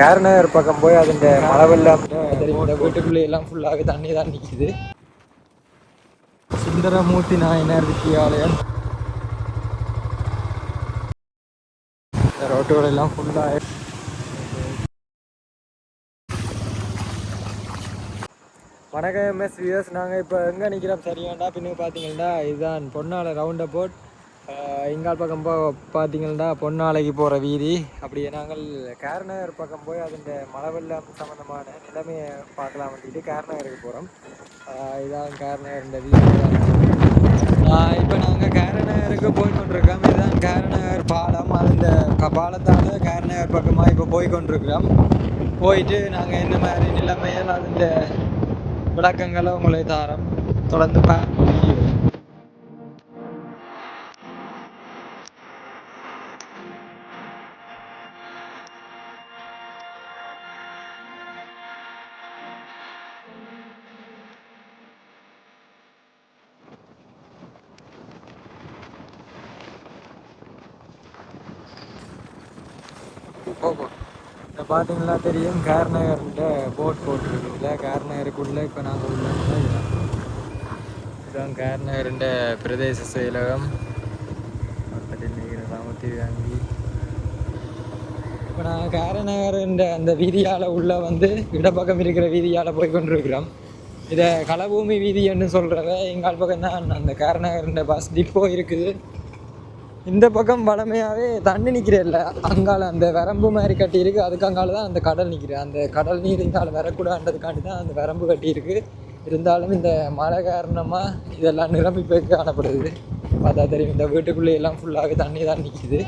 கேரநகர் பக்கம் போய் அது இந்த மழை வெள்ளம் வீட்டுக்குள்ளே எல்லாம் ஃபுல்லாகவே தண்ணி தான் நிற்கிது சுந்தரமூர்த்தி நாயனார் வித்தியாலயம். இந்த ரோட்டுகள் எல்லாம் ஃபுல்லாக வணக்கம் எம்எஸ் விஎஸ் நாங்கள் இப்போ எங்கே நிற்கிறோம் சரியாண்டா? பின்னு பார்த்தீங்கன்னா இதுதான் பொன்னால ரவுண்ட் அபவுட் இங்கால் பக்கம் போ பார்த்தீங்கன்னா பொன்னாலைக்கு போகிற வீதி. அப்படியே நாங்கள் கேரநகர் பக்கம் போய் அதன் மழை வெள்ளம் சம்மந்தமான நிலைமையை பார்க்கலாம் வேண்டிட்டு கேரநகருக்கு போகிறோம் இதான் கேரநகர் இந்த வீதி. இப்போ நாங்கள் கேரநகருக்கு போய் கொண்டிருக்கோம் இதுதான் கேரநகர் பாலம். அந்த பாலத்தால் கேரநகர் பக்கமாக இப்போ போய் கொண்டிருக்கிறோம். போயிட்டு நாங்கள் என்ன மாதிரி நிலைமையில் அதுஇந்த விளக்கங்களை உங்களை தாரோம் தொடர்ந்து பா போகும். இப்போ பார்த்தீங்களா தெரியும்? கேர்நகர்ன்ற போட் போட்டுருக்குல்ல கேர்நகருக்குள்ளே இப்போ நாங்கள் உள்ள இதுதான் கேர்நகர்ன்ற பிரதேச செயலகம். பக்கத்தில் நிற்கிற இப்போ நாங்கள் கேரநகர்ன்ற அந்த வீதியால் உள்ள வந்து இடப்பக்கம் இருக்கிற வீதியால் போய் கொண்டிருக்கிறோம். இதை களபூமி என்று சொல்கிறத எங்கள் பக்கம் தான் அந்த கேரநகர்ன்ற பஸ் டிப்போ இருக்குது. இந்த பக்கம் வளமையாகவே தண்ணி நிற்கிறதில்ல அங்கால அந்த வரம்பு மாதிரி கட்டியிருக்கு அதுக்கு அங்கால தான் அந்த கடல் நிற்கிது அந்த கடல் நீர் இங்கால வரக்கூடாதுன்றதுக்காண்டி தான் அந்த வரம்பு கட்டியிருக்கு இருந்தாலும் இந்த மழை காரணமாக இதெல்லாம் நிரம்பி போய் காணப்படுது. பார்த்தா தெரியும். இந்த வீட்டுக்குள்ளே எல்லாம் ஃபுல்லாகவே தண்ணி தான் நிற்கிது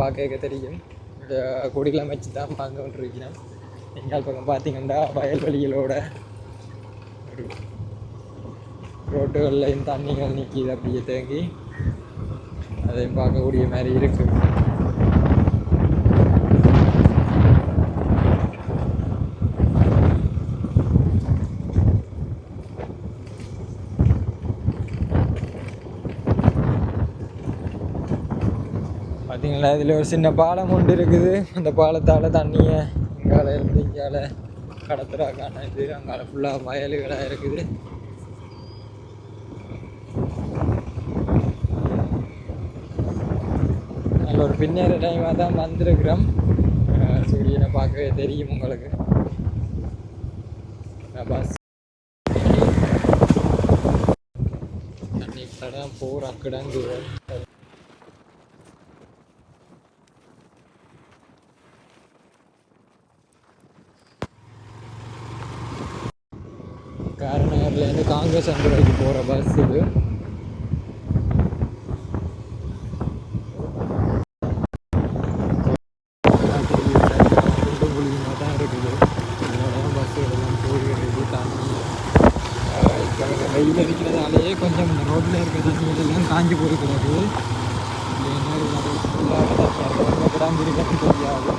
பார்க்க தெரியும். இந்த கொடிகளை வச்சு தான் பார்க்க கொண்டிருக்கிறேன் எங்கால் பக்கம் பார்த்தீங்கன்னா வயல்வெளிகளோட ஒரு ரோட்டுகள்லையும் தண்ணிகள் நிற்கிது அப்படியே தேங்கி அதையும் பார்க்கக்கூடிய மாதிரி இருக்கு. பார்த்தீங்களா இதில் ஒரு சின்ன பாலம் ஒன்று இருக்குது. அந்த பாலத்தால் தண்ணியை இங்கால இருந்து இங்கால கடத்துறாக்கான இது அங்கால ஃபுல்லாக வயல்களாக இருக்குது. ஒரு பின்னேற டைமாக தான் வந்திருக்கிறோம். சூரியனை பார்க்கவே தெரியும் உங்களுக்கு. பஸ் தண்ணி தடம் போகிற அக்கடங்கு காரநகர்லேருந்து காங்கிரஸ் அங்குறைக்கு போகிற பஸ் இது தான் இருக்குது அதனால பஸ்ஸுகள் எல்லாம் போகிறது தண்ணி வெயில் அடிக்கிறதாலேயே கொஞ்சம் இந்த ரோட்டில் இருக்கிற தண்ணிகள் எல்லாம் காஞ்சி போயிருக்கிறது கிடாந்து இருக்குன்னு தெரியாது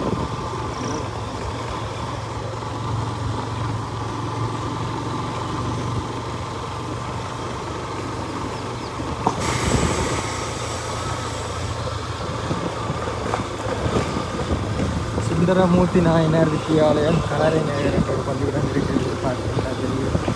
சுந்தரமூர்த்தி நாயனார் வித்தியாலயம் காரை நகர் என்ற ஒரு பள்ளிக்கூடம் இருக்கிறது பார்த்தீங்கன்னா தெரியும்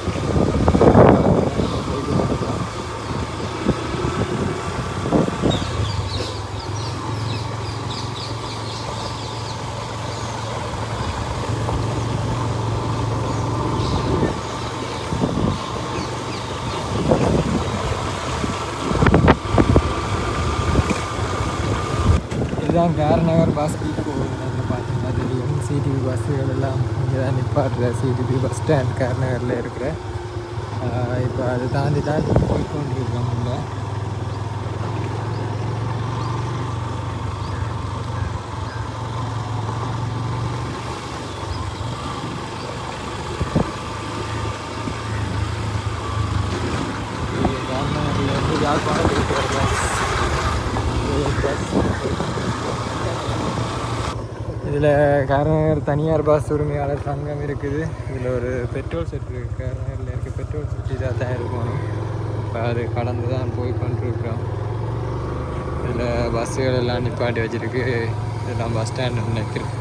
இதுதான் காரநகர் பஸ் டிப்போ பார்த்தீங்கன்னா தெரியும். சிடிவி பஸ்ஸுகள் எல்லாம் இங்கே தான் நிப்பாட்டுற சிடிபி பஸ் ஸ்டாண்ட் காரநகரில் இருக்கிற. இப்போ அதை தாண்டி தான் போய்கொண்டிருக்கோம் இல்லை யாழ்ப்பாணம் போயிட்டு வர பஸ் கரநகர் தனியார் பஸ் உரிமையாளர் சங்கம் இருக்குது. இதில் ஒரு பெட்ரோல் செட் இருக்குது காரநகரில் இருக்க. பெட்ரோல் செட் இதாக தான் இருக்கணும் இப்போ அது கடந்து தான் போய் கொண்டிருக்கிறோம். இதில் பஸ்ஸுகள் எல்லாம் நிப்பாட்டி வச்சுருக்கு. இதெல்லாம் பஸ் ஸ்டாண்ட் நினைக்கிறேன்.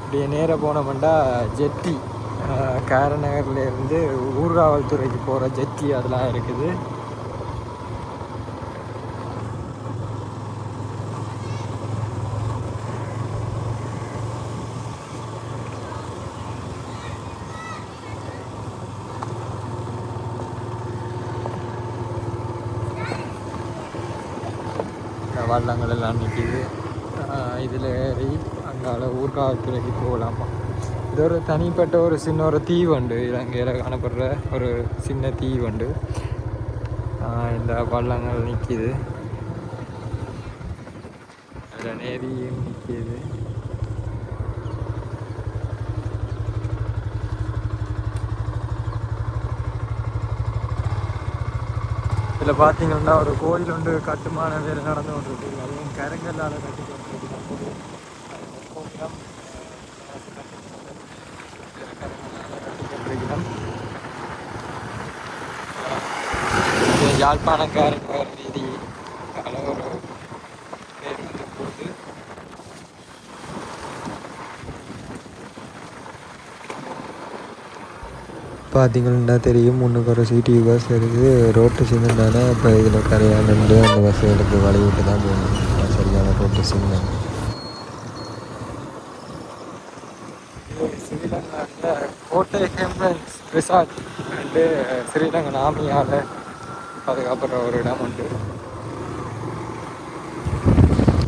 இப்படியே நேராக போனோம்னா ஜெட்டி. காரநகர்லேருந்து ஊர்காவல்துறைக்கு போகிற ஜெட்டி அதெல்லாம் இருக்குது வள்ளங்கள் எல்லாம் நிற்கிது இதில் ஏறி அங்கால ஊர்காவல்துறைக்கு போகலாமா இது ஒரு தனிப்பட்ட ஒரு சின்ன ஒரு தீவண்டு. இலங்கையில் காணப்படுற ஒரு சின்ன தீவண்டு. ஆஹ் இந்த பள்ளங்கள் நிற்கிது அதில் நேரியும் நிற்கிது இதில் பார்த்தீங்கன்னா ஒரு கோயில் ஒன்று கட்டுமான வேலை நடந்து கொண்டிருக்கு. அதுவும் கரங்கல்லால் கட்டி கொண்டிருக்கு கோபுரம் ரீதி யாழ்ப்பாணக்காரன் அதில் ஒரு பேருந்து போகுது பார்த்தீங்கன்னா தெரியும். முன்னுக்கு ஒரு சிடி பஸ் இருக்குது. ரோட்டு சின்னம் தானே இப்போ இதில் கரையாக நின்று அந்த பஸ்ஸுகளுக்கு வழி விட்டு தான் போகணும். சரியான ரோட்டு சின்னம் ஸ்ரீலங்காவில் கோட்டை ஹெம்ரன்ஸ் ரிசார்ட் வந்து ஸ்ரீலங்கன் ஆமியால் பாதுகாப்புற ஒரு இடம் உண்டு.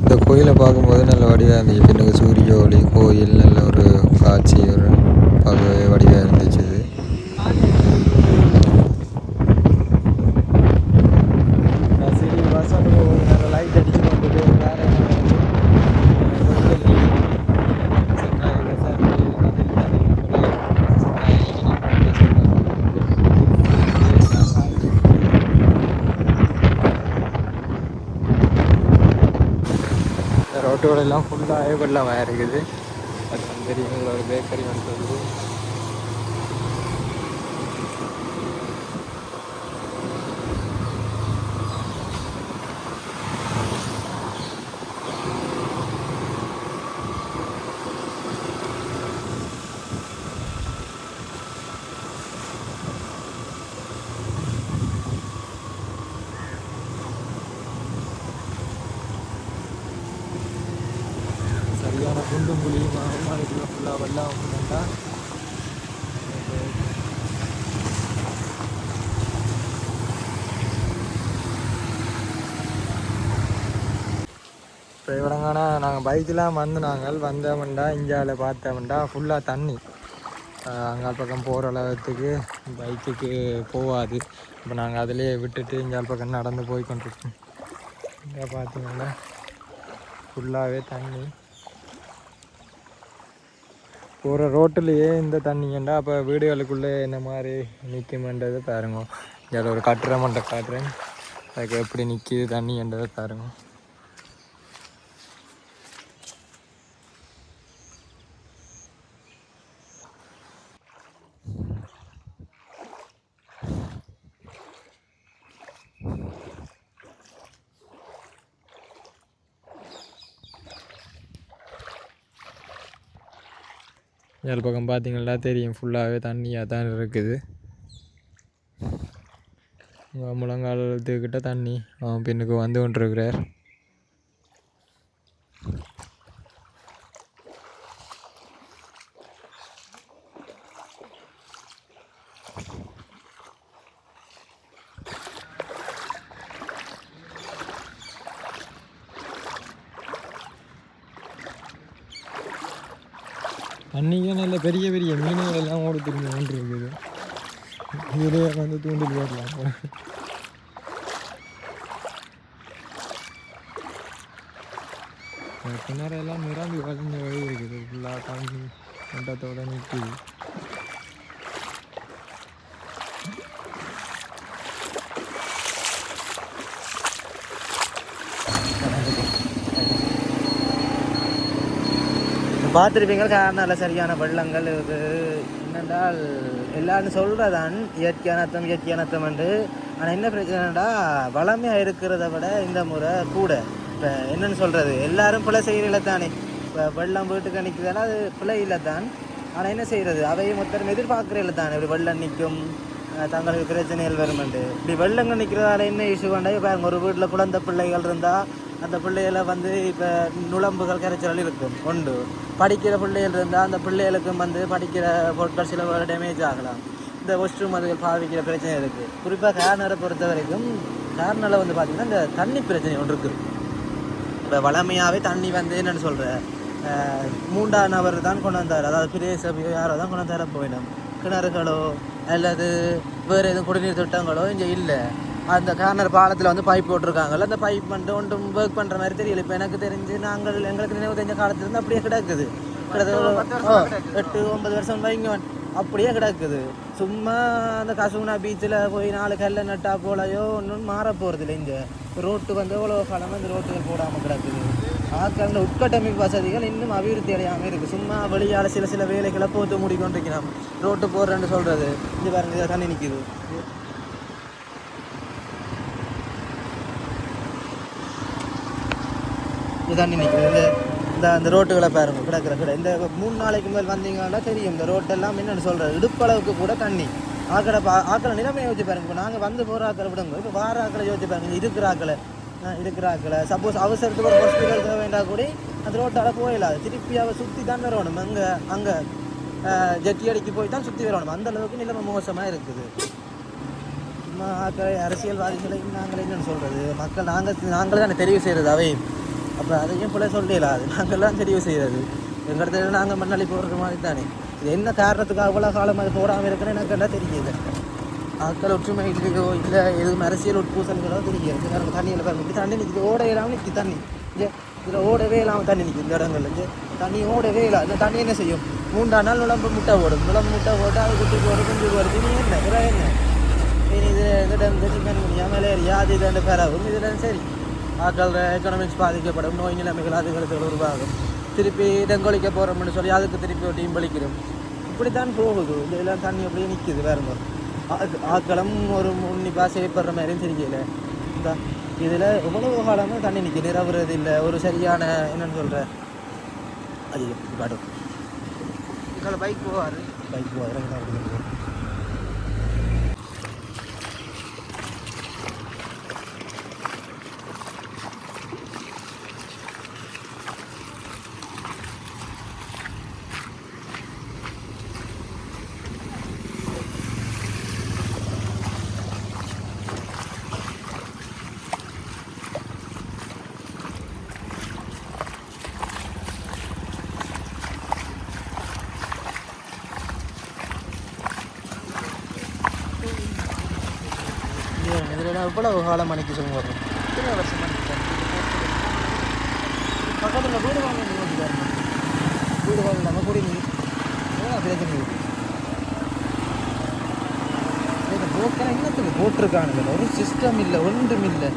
இந்த கோயிலை பார்க்கும்போது நல்ல வடிவாக இருந்துச்சு. பின்னுக்கு சூரிய ஒளி கோயில் நல்ல ஒரு காட்சி ஒரு பார்க்கவே வடிவாக இருந்துச்சு இது சரி பஸ் வந்து போகுது நல்ல லைட் அடிச்சு கொண்டு போய் வேற ரோட்டோட ஃபுல்லாக ஃபுல்லாகவே வெள்ளமாக இருக்குது. அது தெரியும் ஒரு பேக்கரி வந்து வருது சரியான குண்டும் புளியுமாக இதுல ஃபுல்லாக வெள்ளம் வந்துட்டா இப்போ இவடங்கானா நாங்கள் பைக்கெலாம் வந்து நாங்கள் வந்தோம்டா இந்தியாவில் பார்த்தோம்டா ஃபுல்லாக தண்ணி. அங்கால் பக்கம் போகிற அளவுக்கு பைக்குக்கு போகாது. இப்போ நாங்கள் அதிலே விட்டுட்டு இங்கால் பக்கம் நடந்து போய் கொண்டிருக்கோம். இங்கே பார்த்தீங்கன்னா ஃபுல்லாகவே தண்ணி. போகிற ரோட்டிலேயே இந்த தண்ணிங்கண்டா அப்போ வீடுகளுக்குள்ளே என்ன மாதிரி நிற்குமென்றதை பாருங்க. இதில் ஒரு கட்டுரை மண்டை காட்டுறேன். அதுக்கு எப்படி நிற்கிது தண்ணின்றதை பாருங்க. ஏழு பக்கம் பார்த்தீங்கன்னா தெரியும். ஃபுல்லாகவே தண்ணியாக தான் இருக்குது. முழங்காலத்துக்கிட்ட தண்ணி அவன் பின்னுக்கு வந்து கொண்டிருக்கிறார். பெரிய பெரிய மீன்கள் எல்லாம் ஓடி திரும்பி கொண்டு இருக்குது. இதுலேயே வந்து தூண்டில் போடலாம். கிணறு எல்லாம் நிரம்பி வழிஞ்ச வழி இருக்குது. ஃபுல்லாக தண்ணி கண்டத்தோட நிற்கிது பார்த்துருப்பீங்க காரணம் சரியான வெள்ளங்கள் இது. என்னென்றால் எல்லாரும் சொல்கிறதான் இயற்கையான அர்த்தம் இயற்கையான அர்த்தம் என்று. ஆனால் என்ன பிரச்சனைடா வளமையாக இருக்கிறத விட இந்த முறை கூட. இப்போ என்னன்னு சொல்கிறது எல்லாரும் பிழை செய்கிறீங்கள தானே. இப்போ வெள்ளம் வீட்டுக்கு நிற்கிறதால அது பிழை இல்லை தான். ஆனால் என்ன செய்கிறது அவையும் மொத்தம் எதிர்பார்க்குறீங்கள தானே. இப்படி வெள்ளம் நிற்கும் தங்களுக்கு பிரச்சனைகள் வருமெண்டு இப்படி வெள்ளங்கள் நிற்கிறதால என்ன இஷ்யூ வேண்டா பாருங்க ஒரு வீட்டில் குழந்தை பிள்ளைகள் இருந்தால் அந்த பிள்ளைகளை வந்து இப்போ நுழம்புகள் கரைச்சல் இருக்கும் உண்டு. படிக்கிற பிள்ளைகள் இருந்தால் அந்த பிள்ளைகளுக்கும் வந்து படிக்கிற பொருட்கள் சில டேமேஜ் ஆகலாம். இந்த ஒஸ்ட்ரூம் அதுகள் பாவிக்கிற பிரச்சனை இருக்குது குறிப்பாக கார்னரை பொறுத்த வரைக்கும் கார்னரில் வந்து பார்த்திங்கன்னா இந்த தண்ணி பிரச்சனை ஒன்று இருக்குது இப்போ வளமையாகவே தண்ணி வந்து என்னென்னு சொல்கிறேன் மூன்றாம் நபர் தான் கொண்டு வந்தார். அதாவது பெரிய சபையோ யாரோ தான் கொண்டு வந்தார போயிடும். கிணறுகளோ அல்லது வேறு எதுவும் குடிநீர் திட்டங்களோ இங்கே இல்லை. அந்த கார்னர் பாலத்தில் வந்து பைப் போட்டிருக்காங்கல்ல அந்த பைப் வந்து ஒன்றும் ஒர்க் பண்ணுற மாதிரி தெரியல. இப்போ எனக்கு தெரிஞ்சு நாங்கள் எங்களுக்கு நினைவு தெரிஞ்ச காலத்துலேருந்து அப்படியே கிடக்குது. கிட்டத்தட்ட எட்டு ஒன்பது வருஷம் வைங்க அப்படியே கிடக்குது. சும்மா அந்த கசுகுனா பீச்சில் போய் நாலு கல்ல நட்டா போலையோ ஒன்றும் மாற போகிறது இல்லை இங்கே. ரோட்டு வந்து எவ்வளோ காலமாக இந்த ரோட்டுகள் போடாமல் கிடக்குது. ஆக்கள் உட்கட்டமைப்பு வசதிகள் இன்னும் அபிவிருத்தி அடையாமல் இருக்குது சும்மா வெளியால் சில சில வேலைகளை போட்டு மூடிக்கொண்டிருக்கிறோம் ரோட்டு போடுறேன்னு சொல்கிறது இது பாருங்க தண்ணி நிற்கிது இது தண்ணி இந்த இந்த அந்த ரோட்டுகளை பாருங்க. கிடக்கிற கிட இந்த மூணு நாளைக்கு மேல் வந்தீங்கன்னா தெரியும். இந்த ரோட்டெல்லாம் என்னென்னு சொல்கிறது இடுப்பளவுக்கு கூட தண்ணி. ஆக்களை பா ஆக்களை நிலைமையை யோசிச்சு பாருங்க. இப்போ நாங்கள் வந்து போகிற ஆக்களை விடுங்க. இப்போ வார ஆக்களை யோசிச்சு பாருங்க. இருக்கிற ஆக்களை இருக்கிற ஆக்களை. சப்போஸ் அவசரத்துக்கு ஒரு ஹாஸ்பிட்டல் தேவை வேண்டாம் கூட அந்த ரோட்டால் போயிடலாம். திருப்பி அவள் சுற்றி தான் வரணும். அங்கே அங்கே ஜெட்டி அடிக்கு போய் தான் சுற்றி வரணும். அந்த அளவுக்கு நிலைமை மோசமாக இருக்குது. அரசியல்வாதிகளையும் நாங்கள் என்னன்னு சொல்கிறது மக்கள் நாங்கள் நாங்கள் தானே தெரிவு செய்கிறது அவை அப்போ அதையும் போல சொல்லிடலாம் அது நாங்கள்லாம் தெரிவு செய்கிறது எங்கள் இடத்துல நாங்கள் மண்ணாளி போடுற மாதிரி தானே இது என்ன காரணத்துக்காக அவ்வளோ காலம் அது போடாமல் இருக்குன்னு எனக்கு என்ன தெரியுது ஆக்கள் ஒற்றுமை இல்லையோ இல்லை எதுவும் அரசியல் உட்பூசல்களோ தெரியாது பாருங்க தண்ணியில் பாருங்க இப்படி தண்ணி நிற்கிது ஓட இல்லாமல் நிற்கி தண்ணி இங்கே இதில் ஓடவே இல்லாமல் தண்ணி நிற்கும் இந்த இடங்கள்ல தண்ணி ஓடவே இல்லை இந்த தண்ணி என்ன செய்யும் மூன்றா நாள் நுழம்பு முட்டை ஓடும் நுழம்பு முட்டை போட்டு அது குட்டி போடும் குஞ்சு போடுது நீ என்ன பிறகு என்ன இனி இது இதிடம் சிக்கன் குனியா மலேரியா அது இது பேராகும் இதில் சரி ஆக்கள் எக்கனாமிக்ஸ் பாதிக்கப்படும் நோய் நிலைமைகள் அதுகளுக்கு உருவாகும். திருப்பி டெங்கொழிக்க போகிறோம்னு சொல்லி அதுக்கு திருப்பி ஒரு டீம் பலிக்கிறோம் இப்படித்தான் போகுது. இதெல்லாம் தண்ணி அப்படியே நிற்கிது வேறுங்க ஆக்களும் ஒரு உன்னிப்பாக செய்யப்படுற மாதிரியும் தெரியல இந்த இதில் எவ்வளவு காலமும் தண்ணி நிற்கி நிறவுறது இல்லை. ஒரு சரியான என்னன்னு சொல்கிற அதிகம் இதில் பைக் போவார் பைக் போவார் அப்படி இதில் எவ்வளவு காலம் மணிக்கு சொல்லுங்க எத்தனை வருஷம் பக்கத்தில் வீடு வாங்க வீடு வாங்க நம்ம கூடி நீ எவ்வளோ பிரச்சனை இருக்கு? இந்த போக்கெல்லாம் என்னத்துக்கு போட்டிருக்கானுங்க? ஒரு சிஸ்டம் இல்லை ஒன்றும் இல்லை.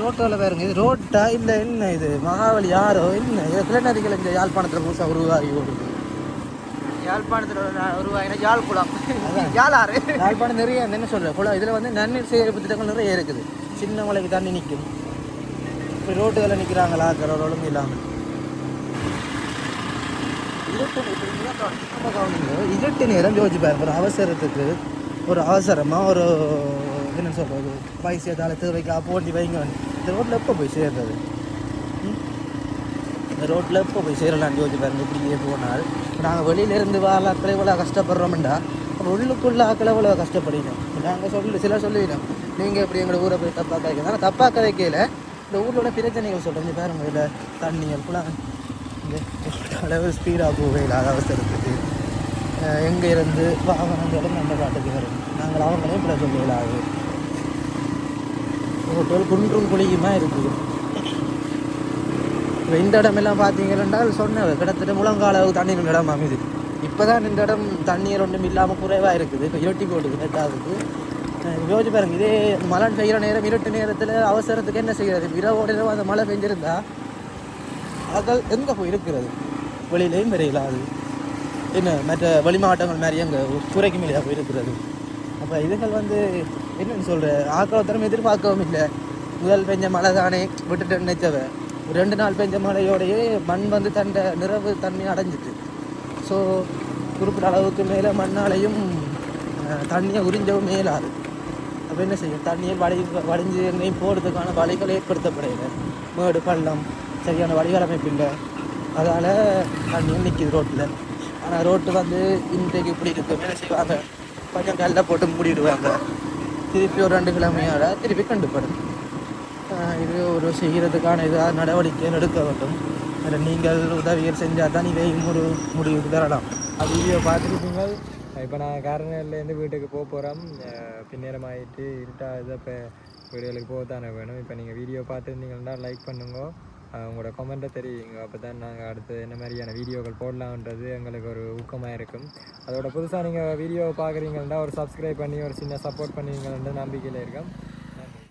ரோட்டோவில் பாருங்க இது ரோட்டா இல்லை என்ன இது? மகாவலி யாரோ? என்ன? இது கிளநதிகள் இந்த யாழ்ப்பாணத்தில் புதுசாக உருவாகி ஓடுது. யாழ்ப்பாணத்தில் உருவாகின யாழ் குளம். யாழாறு. யாழ்ப்பாணம் நிறைய என்ன சொல்கிறேன் குளம். இதில் வந்து நன்னீர் சேகரிப்பு திட்டங்கள் நிறைய இருக்குது. சின்ன மலைக்கு தண்ணி நிற்கும் இப்போ ரோட்டுகளில் நிற்கிறாங்களா ஒழுங்கு இல்லாமல் இருட்டு நேரம் யோசிச்சு பாருங்க ஒரு அவசரத்துக்கு ஒரு அவசரமாக ஒரு என்ன சொல்கிறது பைசேதால தேவைக்கா போட்டி வைங்க. இந்த ரோட்டில் எப்போ போய் சேர்றது? இந்த ரோட்டில் எப்போ போய் சேரலாம்னு யோசிச்சு பாருங்க இப்படியே போனால். நாங்கள் வெளியிலேருந்து வர ஆக்களை இவ்வளோ கஷ்டப்படுறோம்டா. அப்போ உள்ளுக்குள்ள ஆக்களை இவ்வளோ கஷ்டப்படுறோம் நாங்கள் சொல்லி சில சொல்லிடுறோம் நீங்கள் எப்படி எங்களை ஊரை போய் தப்பாக கதைக்க ஆனால் தப்பாக கதைக்கையில் இந்த ஊரில் உள்ள பிரச்சனைகள் சொல்கிறேன் இங்க பாருங்க இதில் தண்ணி எல்லாம் இந்த அளவு ஸ்பீடாக போகையில் அது இருக்குது. எங்கே இருந்து வாகனங்களும் நம்ம காட்டுக்கு வரும். நாங்கள் அவங்களையும் இப்படி சொல்லிடலாது ஹோட்டல் குன்றும் குழியுமா இருக்குது. இப்போ இந்த இடமெல்லாம் பார்த்தீங்கன்னா சொன்ன கிட்டத்தட்ட முழங்கால அளவு தண்ணி நின்ற இடம் அமைது. இப்போ தான் இந்த இடம் தண்ணீர் ஒன்றும் இல்லாமல் குறைவாக இருக்குது. இப்போ இருட்டி போட்டுக்கு நெட்டாவுக்கு யோசிச்சு பாருங்க இதே மழை பெய்கிற நேரம் இருட்டு நேரத்தில் அவசரத்துக்கு என்ன செய்கிறது இரவோட இரவு அந்த மழை பெஞ்சிருந்தா அகல் எங்கே போய் இருக்கிறது? வெளியிலையும் வரையிலாது. என்ன மற்ற வெளி மாவட்டங்கள் மாதிரி அங்கே குறைக்கும் இல்லையா போய் இருக்கிறது? அப்போ இதுகள் வந்து என்னென்னு சொல்கிற ஆக்களத்தரம் எதிர்பார்க்கவும் இல்லை. முதல் பெஞ்ச மழை தானே விட்டுட்டு நினைச்சவ ரெண்டு நாள் பெஞ்ச மழையோடையே மண் வந்து தண்ட நிறவு தண்ணி அடைஞ்சிட்டு. ஸோ குறிப்பிட்ட அளவுக்கு மேலே மண்ணாலையும் தண்ணியை உறிஞ்சவும் மேலாது. அப்போ என்ன செய்யும்? தண்ணியை வடி வடிஞ்சு எங்கேயும் போகிறதுக்கான வழிகள் ஏற்படுத்தப்படையில மேடு பள்ளம் சரியான வழிகள் அமைப்பு இல்லை. அதால் தண்ணியும் நிற்கிது ரோட்டில் ஆனால் ரோட்டு வந்து இன்றைக்கு இப்படி இருக்கும் என்ன செய்வாங்க? கொஞ்சம் கல்லை போட்டு மூடிடுவாங்க. திருப்பி ஒரு ரெண்டு கிழமையால் திருப்பி கண்டுபடும் இது ஒரு செய்கிறதுக்கான இதாக நடவடிக்கை எடுக்க வேண்டும். அதில் நீங்கள் உதவிகள் செஞ்சால் தான் இதையும் ஒரு முடிவுக்கு தரலாம் அது வீடியோ பார்த்துருப்பீங்க இப்போ நான் காரணம்லேருந்து வீட்டுக்கு போக போகிறோம். பின்னேரம் ஆகிட்டு இருட்டாகுது இப்போ வீடுகளுக்கு போக தானே வேணும். இப்போ நீங்கள் வீடியோ பார்த்துருந்தீங்கன்னா லைக் பண்ணுங்க. உங்களோட கமெண்ட்டை தெரியுங்க அப்போ தான் நாங்கள் அடுத்து என்ன மாதிரியான வீடியோக்கள் போடலான்றது எங்களுக்கு ஒரு ஊக்கமாக இருக்கும். அதோட புதுசாக நீங்கள் வீடியோ பார்க்குறீங்கன்னா ஒரு சப்ஸ்கிரைப் பண்ணி ஒரு சின்ன சப்போர்ட் பண்ணுவீங்கன்ற நம்பிக்கையில் இருக்கேன்